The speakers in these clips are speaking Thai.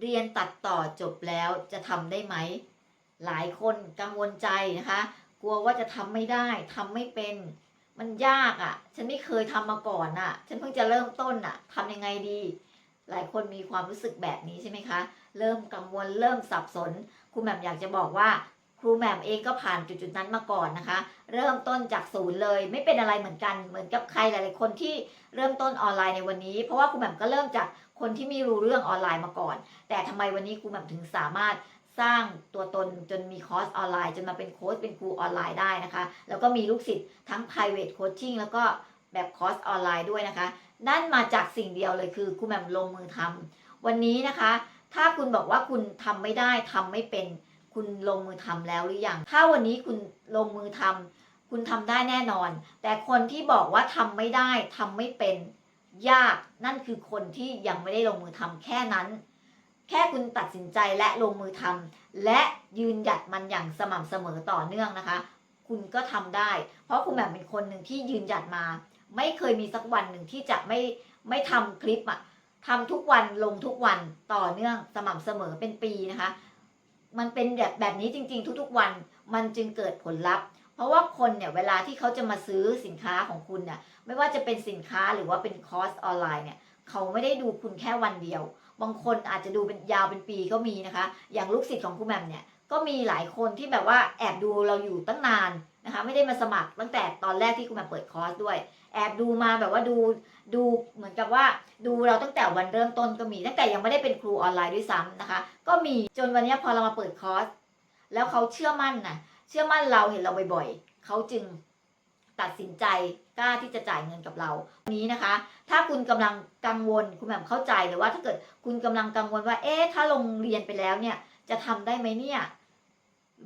เรียนตัดต่อจบแล้วจะทำได้ไหม หลายคนกังวลใจนะคะ กลัวว่าจะทำไม่ได้ทำไม่เป็น มันยากอะ่ะ ฉันไม่เคยทำมาก่อนอะ ฉันเพิ่งจะเริ่มต้นอะทำยังไงดี หลายคนมีความรู้สึกแบบนี้ใช่ไหมคะ เริ่มกังวลเริ่มสับสน คุณแหม่มอยากจะบอกว่า รูแหม่มเองก็ผ่านจุดๆนั้นมาก่อนนะคะ เริ่มต้นจากศูนย์เลย ไม่เป็นอะไรเหมือนกันเหมือนกับใครหลายๆคนที่เริ่มต้นออนไลน์ในวันนี้ เพราะว่าครูแหม่มก็เริ่มจากคนที่ไม่รู้เรื่องออนไลน์มาก่อน แต่ทำไมวันนี้ครูแหม่มถึงสามารถสร้างตัวตนจนมีคอร์สออนไลน์ จนมาเป็นโค้ชเป็นครูออนไลน์ได้นะคะ แล้วก็มีลูกศิษย์ทั้ง private coaching แล้วก็แบบคอร์สออนไลน์ด้วยนะคะ นั่นมาจากสิ่งเดียวเลยคือครูแหม่มลงมือทำวันนี้นะคะ ถ้าคุณบอกว่าคุณทำไม่ได้ทำไม่เป็น คุณลงมือทำแล้วหรือยังถ้าวันนี้คุณลงมือทำคุณทำได้แน่นอน แต่คนที่บอกว่าทำไม่ได้ทำไม่เป็นยากนั่นคือคนที่ยังไม่ได้ลงมือทำแค่นั้น แค่คุณตัดสินใจและลงมือทำและยืนหยัดมันอย่างสม่ำเสมอต่อเนื่องนะคะ คุณก็ทำได้ เพราะคุณแบบเป็นคนหนึ่งที่ยืนหยัดมา ไม่เคยมีสักวันหนึ่งที่จะไม่ไม่ทำคลิปอะทำทุกวันลงทุกวันต่อเนื่องสม่ำเสมอเป็นปีนะคะ มันเป็นแบบแบบนี้จริง ๆ ทุกๆวันมันจึงเกิดผลลัพธ์ เพราะว่าคนเนี่ยเวลาที่เขาจะมาซื้อสินค้าของคุณเนี่ยไม่ว่าจะเป็นสินค้าหรือว่าเป็นคอร์สออนไลน์เนี่ยเขาไม่ได้ดูคุณแค่วันเดียว บางคนอาจจะดูเป็นยาวเป็นปีก็มีนะคะ อย่างลูกศิษย์ของครูแหม่มเนี่ยก็มีหลายคนที่แบบว่าแอบดูเราอยู่ตั้งนาน นะคะไม่ได้มาสมัครตั้งแต่ตอนแรกที่ครูแม่เปิดคอร์สด้วย แอบดูมาแบบว่าดูดูเหมือนกับว่าดูเราตั้งแต่วันเริ่มต้นก็มีตั้งแต่ยังไม่ได้เป็นครูออนไลน์ด้วยซ้ำนะคะ ก็มีจนวันนี้พอเรามาเปิดคอร์สแล้วเขาเชื่อมั่นนะเชื่อมั่นเราเห็นเราบ่อยๆเขาจึงตัดสินใจกล้าที่จะจ่ายเงินกับเราวันนี้นะคะ ถ้าคุณกำลังกังวลคุณแบบเข้าใจหรือว่าถ้าเกิดคุณกำลังกังวลว่า เอ๊ะถ้าลงเรียนไปแล้วเนี่ย จะทำได้ไหมเนี่ย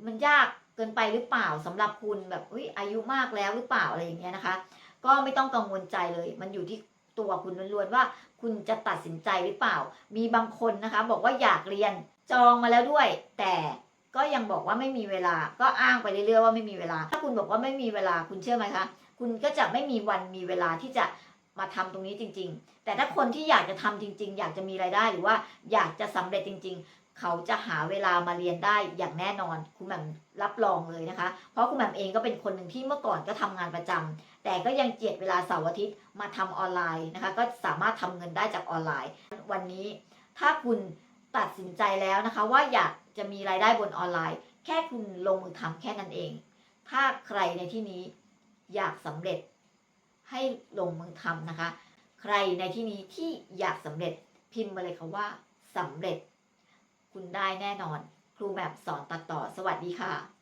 มันยาก เกินไปหรือเปล่าสำหรับคุณแบบอุ้ยอายุมากแล้วหรือเปล่าอะไรอย่างเงี้ยนะคะ ก็ไม่ต้องกังวลใจเลย มันอยู่ที่ตัวคุณล้วนๆว่า คุณจะตัดสินใจหรือเปล่า มีบางคนนะคะ บอกว่าอยากเรียนจองมาแล้วด้วย แต่ก็ยังบอกว่าไม่มีเวลา ก็อ้างไปเรื่อยๆว่าไม่มีเวลา ถ้าคุณบอกว่าไม่มีเวลาคุณเชื่อไหมคะ คุณก็จะไม่มีวันมีเวลาที่จะ มาทำตรงนี้จริง ๆ แต่ถ้าคนที่อยากจะทำจริง ๆ อยากจะมีรายได้หรือว่าอยากจะสำเร็จจริง ๆ เขาจะหาเวลามาเรียนได้อย่างแน่นอนคุณแหม่มรับรองเลยนะคะ เพราะคุณแหม่มเองก็เป็นคนหนึ่งที่เมื่อก่อนก็ทำงานประจำแต่ก็ยังเจียดเวลาเสาร์อาทิตย์มาทำออนไลน์นะคะ ก็สามารถทำเงินได้จากออนไลน์ วันนี้ถ้าคุณตัดสินใจแล้วนะคะ ว่าอยากจะมีรายได้บนออนไลน์ แค่คุณลงมือทำแค่นั้นเอง ถ้าใครในที่นี้อยากสำเร็จ ให้ลงมือทำนะคะ ใครในที่นี้ที่อยากสำเร็จพิมพ์มาเลยค่ะว่าสำเร็จ คุณได้แน่นอน ครูแบบสอนตัดต่อสวัสดีค่ะ